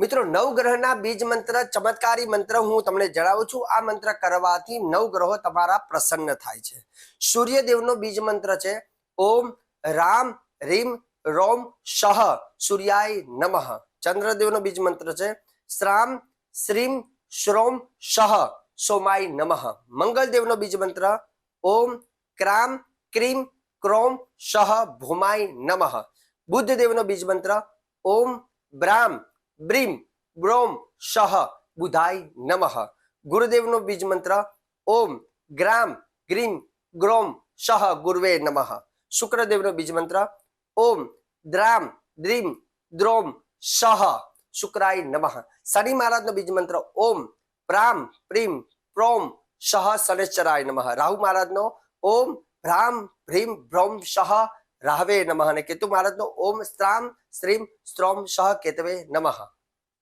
મિત્રો, નવગ્રહના બીજ મંત્ર, ચમત્કારી મંત્ર હું તમને જણાવું છું. આ મંત્ર કરવાથી નવગ્રહો તમારા પ્રસન્ન થાય છે. સૂર્યદેવનો બીજ મંત્ર છે. ઓમ, રામ, રીમ, રોમ, શહ, સૂર્યાય, નમઃ. ચંદ્રદેવનો બીજ મંત્ર છે. શ્રામ, શ્રીમ, શ્રોમ, શહ, સોમાય, નમઃ. મંગલદેવનો બીજ મંત્ર, ઓમ, ક્રામ, ક્રીમ, ક્રોમ, શહ, ભૂમાય, નમઃ. બુદ્ધદેવનો બીજ મંત્ર, ઓમ બ્રામ બ્રીમ બ્રોમ શહ બુધાય નમઃ. ગુરુદેવનો બીજ મંત્ર, ઓમ ગ્રામ ગ્રીમ ગ્રોમ શહ ગુરવે નમઃ. શુક્રદેવનો બીજ મંત્ર, ઓમ દ્રામ દ્રીમ દ્રોમ શહ શુક્રાય નમઃ. શનિ મહારાજનો બીજ મંત્ર, ઓમ પ્રામ પ્રીમ પ્રોમ શહ શનેશ્વરાય નમઃ. રાહુ મહારાજનો, ઓમ ભ્રામ ભ્રીમ ભ્રોમ શહ રાહવે નમઃ અને કેતુ મહારાજનો ઓમ સ્ત્રામ શ્રીમ સ્ત્રોમ શહ કેતવે નમઃ